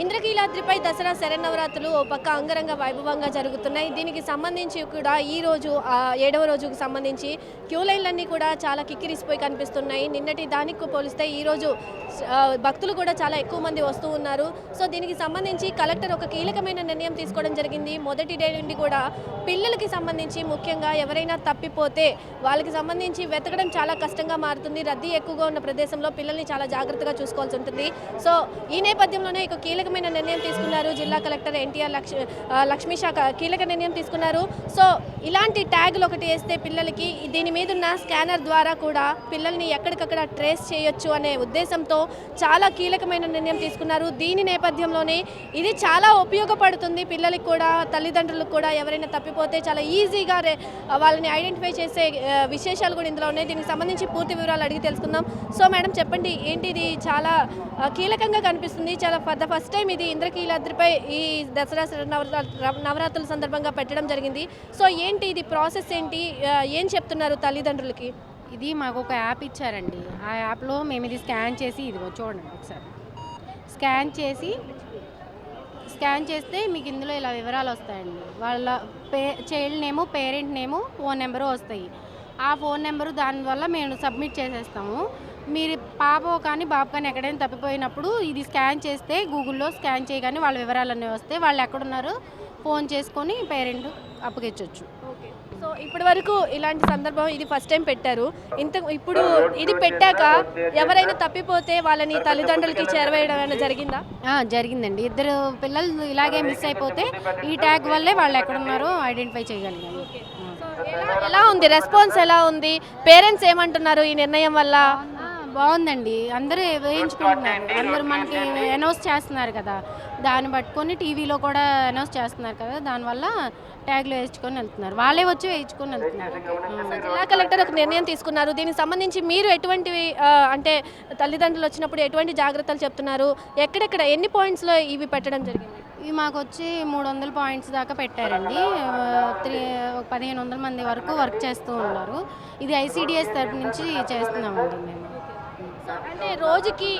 ఇంద్రకీలాద్రిపై దసరా శరన్నవరాత్రులు ఓ పక్క అంగరంగ వైభవంగా జరుగుతున్నాయి. దీనికి సంబంధించి కూడా ఈ రోజు ఏడవ రోజుకు సంబంధించి క్యూ లైన్లన్నీ కూడా చాలా కిక్కిరిసిపోయి కనిపిస్తున్నాయి. నిన్నటి దానికి పోలిస్తే ఈ రోజు భక్తులు కూడా చాలా ఎక్కువ మంది వస్తూ ఉన్నారు. సో దీనికి సంబంధించి కలెక్టర్ ఒక కీలకమైన నిర్ణయం తీసుకోవడం జరిగింది. మొదటి డే నుండి కూడా పిల్లలకి సంబంధించి ముఖ్యంగా ఎవరైనా తప్పిపోతే వాళ్ళకి సంబంధించి వెతకడం చాలా కష్టంగా మారుతుంది. రద్దీ ఎక్కువగా ఉన్న ప్రదేశంలో పిల్లల్ని చాలా జాగ్రత్తగా చూసుకోవాల్సి ఉంటుంది. సో ఈ నేపథ్యంలోనే కీలక కీలకమైన నిర్ణయం తీసుకున్నారు. జిల్లా కలెక్టర్ ఎన్టీఆర్ లక్ష్ లక్ష్మీ శాఖ కీలక నిర్ణయం తీసుకున్నారు. సో ఇలాంటి ట్యాగులు ఒకటి వేస్తే పిల్లలకి దీని మీద ఉన్న స్కానర్ ద్వారా కూడా పిల్లల్ని ఎక్కడికక్కడ ట్రేస్ చేయొచ్చు అనే ఉద్దేశంతో చాలా కీలకమైన నిర్ణయం తీసుకున్నారు. దీని నేపథ్యంలోనే ఇది చాలా ఉపయోగపడుతుంది. పిల్లలకి కూడా తల్లిదండ్రులకు కూడా ఎవరైనా తప్పిపోతే చాలా ఈజీగా రే- వాళ్ళని ఐడెంటిఫై చేసే విశేషాలు కూడా ఇందులో ఉన్నాయి. దీనికి సంబంధించి పూర్తి వివరాలు అడిగి తెలుసుకుందాం. సో మేడం చెప్పండి ఏంటి ఇది చాలా కీలకంగా కనిపిస్తుంది. చాలా ఫర్ ద ఫస్ట్ టైం ఇది ఇంద్రకీలాద్రిపై ఈ దసరా నవరాత్రుల సందర్భంగా పెట్టడం జరిగింది. సో ఏంటి ఇది ప్రాసెస్ ఏంటి? ఏం చెప్తున్నారు తల్లిదండ్రులకి? ఇది మాకు ఒక యాప్ ఇచ్చారండి. ఆ యాప్లో మేము ఇది స్కాన్ చేసి ఇది చూడండి ఒకసారి. స్కాన్ చేసి స్కాన్ చేస్తే మీకు ఇందులో ఇలా వివరాలు వస్తాయండి. వాళ్ళ pay child name parent name phone number వస్తాయి. ఆ ఫోన్ నెంబరు దానివల్ల మేము సబ్మిట్ చేసేస్తాము. మీరు పాప కానీ బాబు కానీ ఎక్కడైనా తప్పిపోయినప్పుడు ఇది స్కాన్ చేస్తే గూగుల్లో స్కాన్ చేయగానే వాళ్ళ వివరాలన్నీ వస్తే వాళ్ళు ఎక్కడున్నారో ఫోన్ చేసుకొని పేరెంట్ అప్పగించవచ్చు ఓకే. సో ఇప్పటి వరకు ఇలాంటి సందర్భం ఇది ఫస్ట్ టైం పెట్టారు. ఇంత ఇప్పుడు ఇది పెట్టాక ఎవరైనా తప్పిపోతే వాళ్ళని తల్లిదండ్రులకి చేరవేయడం ఏమైనా జరిగిందా? జరిగిందండి. ఇద్దరు పిల్లలు ఇలాగే మిస్ అయిపోతే ఈ ట్యాగ్ వల్లే వాళ్ళు ఎక్కడున్నారో ఐడెంటిఫై చేయగలిగాము సో ఎలా ఉంది? రెస్పాన్స్ ఎలా ఉంది? పేరెంట్స్ ఏమంటున్నారు ఈ నిర్ణయం వల్ల? బాగుందండి. అందరూ వేయించుకుంటున్నారు. అందరూ మనకి అనౌన్స్ చేస్తున్నారు కదా. దాన్ని పట్టుకొని టీవీలో కూడా అనౌన్స్ చేస్తున్నారు కదా. దానివల్ల ట్యాగ్లు వేయించుకొని వెళ్తున్నారు. వాళ్ళే వచ్చి వేయించుకొని వెళ్తున్నారు. జిల్లా కలెక్టర్ ఒక నిర్ణయం తీసుకున్నారు. దీనికి సంబంధించి మీరు ఎటువంటివి అంటే తల్లిదండ్రులు వచ్చినప్పుడు ఎటువంటి జాగ్రత్తలు చెప్తున్నారు? ఎక్కడెక్కడ ఎన్ని పాయింట్స్లో ఇవి పెట్టడం జరిగింది? ఇవి మాకు వచ్చి మూడు వందల పాయింట్స్ దాకా పెట్టారండి. త్రీ ఒక పదిహేను వందల మంది వరకు వర్క్ చేస్తూ ఉన్నారు. ఇది ఐసీడిఎస్ తరపు నుంచి చేస్తున్నామండి మేము. అంటే రోజుకి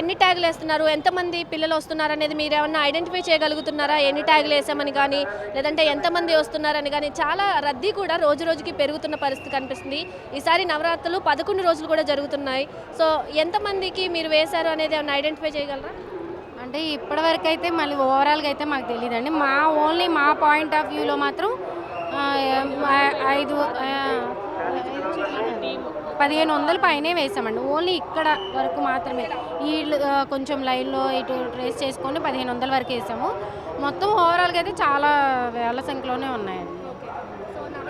ఎన్ని ట్యాగులు వేస్తున్నారు? ఎంతమంది పిల్లలు వస్తున్నారు అనేది మీరు ఏమన్నా ఐడెంటిఫై చేయగలుగుతున్నారా? ఎన్ని ట్యాగులు వేసామని కానీ లేదంటే ఎంతమంది వస్తున్నారని కానీ చాలా రద్దీ కూడా రోజు రోజుకి పెరుగుతున్న పరిస్థితి కనిపిస్తుంది. ఈసారి నవరాత్రులు పదకొండు రోజులు కూడా జరుగుతున్నాయి. సో ఎంతమందికి మీరు వేశారు అనేది ఏమన్నా ఐడెంటిఫై చేయగలరా? అంటే ఇప్పటివరకు అయితే మళ్ళీ ఓవరాల్గా అయితే మాకు తెలియదండి మా ఓన్లీ మా పాయింట్ ఆఫ్ వ్యూలో మాత్రం ఐదు పదిహేను వందల పైనే వేసామండి. ఓన్లీ ఇక్కడ వరకు మాత్రమే. ఈ కొంచెం లైన్లో ఇటు ట్రేస్ చేసుకొని పదిహేను వందల వరకు వేసాము. మొత్తం ఓవరాల్గా అయితే చాలా వేల సంఖ్యలోనే ఉన్నాయండి.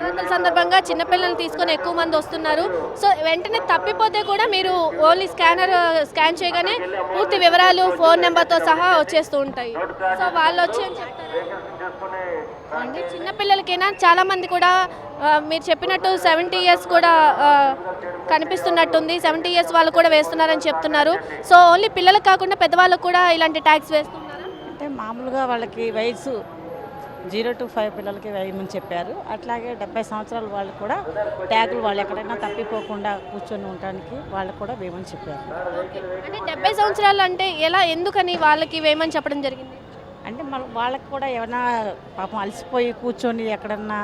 నవరాత్రుల సందర్భంగా చిన్నపిల్లల్ని తీసుకొని ఎక్కువ మంది వస్తున్నారు. సో వెంటనే తప్పిపోతే కూడా మీరు ఓన్లీ స్కానర్ స్కాన్ చేయగానే పూర్తి వివరాలు ఫోన్ నెంబర్తో సహా వచ్చేస్తూ ఉంటాయి. సో వాళ్ళు వచ్చి ఏం చెప్తారు? అంటే చిన్నపిల్లలకైనా చాలా మంది కూడా మీరు చెప్పినట్టు సెవెంటీ ఇయర్స్ కూడా కనిపిస్తున్నట్టుంది. సెవెంటీ ఇయర్స్ వాళ్ళు కూడా వేస్తున్నారని చెప్తున్నారు. సో ఓన్లీ పిల్లలకు కాకుండా పెద్దవాళ్ళకు కూడా ఇలాంటి ట్యాక్స్ వేస్తున్నారా. అంటే మామూలుగా వాళ్ళకి వయసు జీరో టు ఫైవ్ పిల్లలకి వేయమని చెప్పారు. అట్లాగే డెబ్బై సంవత్సరాల వాళ్ళు కూడా ట్యాగులు వాళ్ళు ఎక్కడైనా తప్పిపోకుండా కూర్చొని ఉండడానికి వాళ్ళకు కూడా వేయమని చెప్పారు. అంటే డెబ్బై సంవత్సరాలు అంటే ఎలా ఎందుకని వాళ్ళకి వేయమని చెప్పడం జరిగింది? అంటే మన వాళ్ళకి కూడా ఏమైనా పాపం అలసిపోయి కూర్చొని ఎక్కడన్నా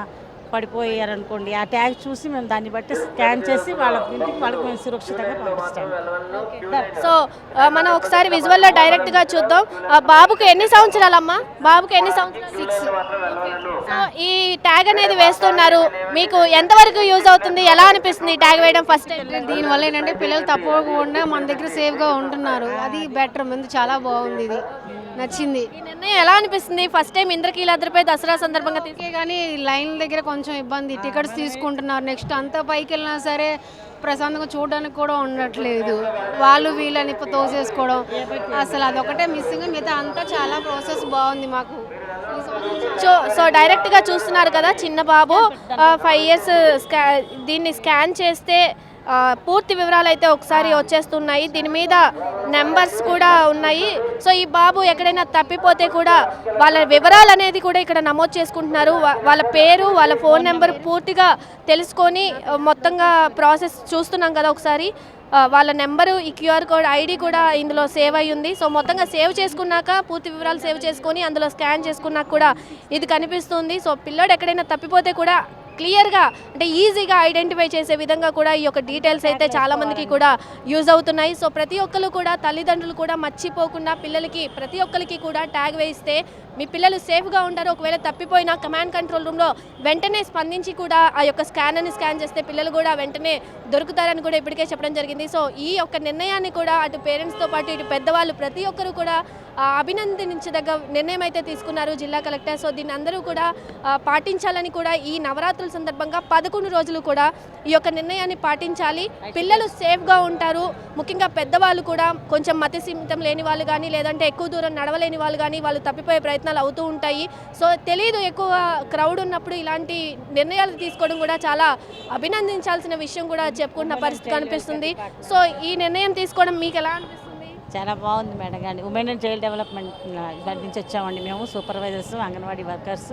పడిపోయారనుకోండి. ఆ ట్యాగ్ చూసి మేము దాన్ని బట్టి స్కాన్ చేసి వాళ్ళ ఇంటికి వాళ్ళకి మేము సురక్షితంగా పంపిస్తాము సో మనం ఒకసారి విజువల్లో డైరెక్ట్గా చూద్దాం. ఆ, బాబుకి ఎన్ని సంవత్సరాలమ్మా? బాబుకి ఎన్ని సంవత్సరాలు? సిక్స్ ఈ ట్యాగ్ అనేది వేస్తున్నారు. మీకు ఎంతవరకు యూజ్ అవుతుంది? ఎలా అనిపిస్తుంది ఈ ట్యాగ్ వేయడం ఫస్ట్ టైం దీనివల్ల ఏంటంటే పిల్లలు తప్పకుండా మన దగ్గర సేఫ్గా ఉంటున్నారు. అది బెటర్ ముందు చాలా బాగుంది ఇది. నచ్చింది. ఈ నిర్ణయం ఎలా అనిపిస్తుంది? ఫస్ట్ టైం ఇంద్రకీలాద్రిపై దసరా సందర్భంగా ఓకే కానీ లైన్ దగ్గర కొంచెం ఇబ్బంది. టికెట్స్ తీసుకుంటున్నారు. నెక్స్ట్ అంతా పైకి వెళ్ళినా సరే ప్రశాంతంగా చూడడానికి కూడా ఉండట్లేదు. వాళ్ళు వీళ్ళని ఇప్పుడు తోసేసుకోవడం. అసలు అదొకటే మిస్సింగ్ మిగతా అంతా చాలా ప్రాసెస్ బాగుంది మాకు. ఈ సంవత్సరం సో సో డైరెక్ట్గా చూస్తున్నారు కదా చిన్న బాబు. ఫైవ్ ఇయర్స్ స్కా దీన్ని స్కాన్ చేస్తే పూర్తి వివరాలు అయితే ఒకసారి వచ్చేస్తున్నాయి. దీని మీద నెంబర్స్ కూడా ఉన్నాయి. సో ఈ బాబు ఎక్కడైనా తప్పిపోతే కూడా వాళ్ళ వివరాలు అనేది కూడా ఇక్కడ నమోదు చేసుకుంటున్నారు. వాళ్ళ పేరు వాళ్ళ ఫోన్ నెంబర్ పూర్తిగా తెలుసుకొని మొత్తంగా ప్రాసెస్ చూస్తున్నాం కదా ఒకసారి. వాళ్ళ నెంబరు ఈ క్యూఆర్ కోడ్ ఐడి కూడా ఇందులో సేవ్ అయి ఉంది. సో మొత్తంగా సేవ్ చేసుకున్నాక పూర్తి వివరాలు సేవ్ చేసుకొని అందులో స్కాన్ చేసుకున్నాక కూడా ఇది కనిపిస్తుంది. సో పిల్లోడు ఎక్కడైనా తప్పిపోతే కూడా క్లియర్గా అంటే ఈజీగా ఐడెంటిఫై చేసే విధంగా కూడా ఈ యొక్క డీటెయిల్స్ అయితే చాలా మందికి కూడా యూజ్ అవుతున్నాయి. సో ప్రతి ఒక్కరు కూడా తల్లిదండ్రులు కూడా మర్చిపోకుండా పిల్లలకి ప్రతి ఒక్కరికి కూడా ట్యాగ్ వేయిస్తే మీ పిల్లలు సేఫ్గా ఉంటారు. ఒకవేళ తప్పిపోయినా కమాండ్ కంట్రోల్ రూమ్లో వెంటనే స్పందించి కూడా ఆ యొక్క స్కానర్ని స్కాన్ చేస్తే పిల్లలు కూడా వెంటనే దొరుకుతారని కూడా ఇప్పటికే చెప్పడం జరిగింది. సో ఈ యొక్క నిర్ణయాన్ని కూడా అటు పేరెంట్స్తో పాటు ఇటు పెద్దవాళ్ళు ప్రతి ఒక్కరు కూడా అభినందించదగ్గ నిర్ణయం అయితే తీసుకున్నారు జిల్లా కలెక్టర్. సో దీన్ని అందరూ కూడా పాటించాలని కూడా ఈ నవరాత్రుల సందర్భంగా పదకొండు రోజులు కూడా ఈ యొక్క నిర్ణయాన్ని పాటించాలి. పిల్లలు సేఫ్గా ఉంటారు. ముఖ్యంగా పెద్దవాళ్ళు కూడా కొంచెం మతి సీమితం లేని వాళ్ళు కానీ లేదంటే ఎక్కువ దూరం నడవలేని వాళ్ళు కానీ వాళ్ళు తప్పిపోయే ప్రయత్నాలు అవుతూ ఉంటాయి. సో తెలియదు ఎక్కువ క్రౌడ్ ఉన్నప్పుడు ఇలాంటి నిర్ణయాలు తీసుకోవడం కూడా చాలా అభినందించాల్సిన విషయం కూడా చెప్పుకుంటున్న పరిస్థితి కనిపిస్తుంది. సో ఈ నిర్ణయం తీసుకోవడం మీకు ఎలా అనిపిస్తుంది? చాలా బాగుంది మేడం గారి. ఉమెన్ అండ్ చైల్డ్ డెవలప్మెంట్ దాని నుంచి వచ్చామండి మేము సూపర్వైజర్స్ అంగన్వాడీ వర్కర్స్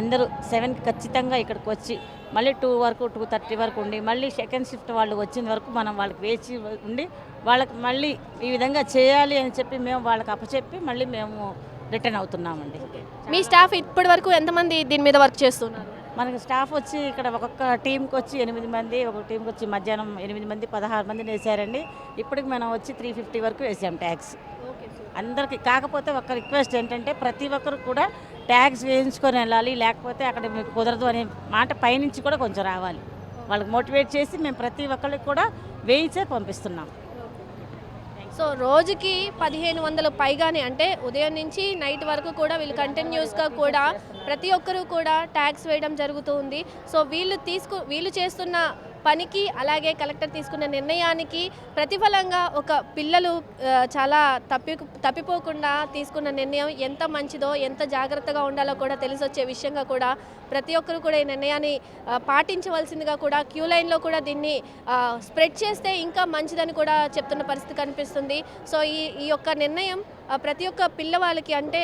అందరూ సెవెన్కి ఖచ్చితంగా ఇక్కడికి వచ్చి మళ్ళీ టూ వరకు టూ థర్టీ వరకు ఉండి మళ్ళీ సెకండ్ షిఫ్ట్ వాళ్ళు వచ్చిన వరకు మనం వాళ్ళకి వేచి ఉండి వాళ్ళకి మళ్ళీ ఈ విధంగా చేయాలి అని చెప్పి మేము వాళ్ళకి అప్పచెప్పి మళ్ళీ మేము రిటర్న్ అవుతున్నామండి. మీ స్టాఫ్ ఇప్పటి వరకు ఎంతమంది దీని మీద వర్క్ చేస్తున్నారు? మనకి స్టాఫ్ వచ్చి ఇక్కడ ఒక్కొక్క టీంకి వచ్చి ఎనిమిది మంది ఒక టీంకి వచ్చి మధ్యాహ్నం ఎనిమిది మంది పదహారు మందిని వేసారండి. ఇప్పటికి మనం వచ్చి త్రీ ఫిఫ్టీ వరకు వేసాం ట్యాక్స్ అందరికీ కాకపోతే ఒక రిక్వెస్ట్ ఏంటంటే ప్రతి ఒక్కరు కూడా ట్యాక్స్ వేయించుకొని వెళ్ళాలి లేకపోతే అక్కడ మీకు కుదరదు అనే మాట పైనుంచి కూడా కొంచెం రావాలి. వాళ్ళకి మోటివేట్ చేసి మేము ప్రతి ఒక్కరికి కూడా వేయించే పంపిస్తున్నాం. సో రోజుకి పదిహేను వందల పైగానే అంటే ఉదయం నుంచి నైట్ వరకు కూడా వీళ్ళు కంటిన్యూస్గా కూడా ప్రతి ఒక్కరూ కూడా ట్యాక్స్ వేయడం జరుగుతుంది సో వీళ్ళు తీసుకు వీళ్ళు చేస్తున్న పనికి అలాగే కలెక్టర్ తీసుకున్న నిర్ణయానికి ప్రతిఫలంగా ఒక పిల్లలు చాలా తప్పి తప్పిపోకుండా తీసుకున్న నిర్ణయం ఎంత మంచిదో ఎంత జాగ్రత్తగా ఉండాలో కూడా తెలిసొచ్చే విషయంగా కూడా ప్రతి ఒక్కరు కూడా ఈ నిర్ణయాన్ని పాటించవలసిందిగా కూడా క్యూ లైన్లో కూడా దీన్ని స్ప్రెడ్ చేస్తే ఇంకా మంచిదని కూడా చెప్తున్న పరిస్థితి కనిపిస్తుంది. సో ఈ ఈ యొక్క నిర్ణయం ప్రతి ఒక్క పిల్లవాళ్ళకి అంటే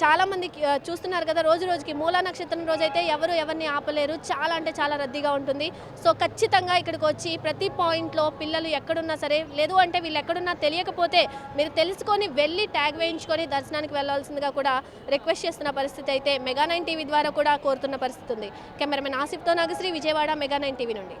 చాలామందికి చూస్తున్నారు కదా రోజు రోజుకి మూలా నక్షత్రం రోజైతే ఎవరు ఎవరిని ఆపలేరు. చాలా అంటే చాలా రద్దీగా ఉంటుంది. సో ఖచ్చితంగా ఇక్కడికి వచ్చి ప్రతి పాయింట్లో పిల్లలు ఎక్కడున్నా సరే లేదు అంటే వీళ్ళు ఎక్కడున్నా తెలియకపోతే మీరు తెలుసుకొని వెళ్ళి ట్యాగ్ వేయించుకొని దర్శనానికి వెళ్ళాల్సిందిగా కూడా రిక్వెస్ట్ చేస్తున్న పరిస్థితి అయితే మెగా నైన్ టీవీ ద్వారా కూడా కోరుతున్న పరిస్థితి ఉంది cameraman ఆసిఫ్తో Nagasri Vijayawada mega nine TV నుండి.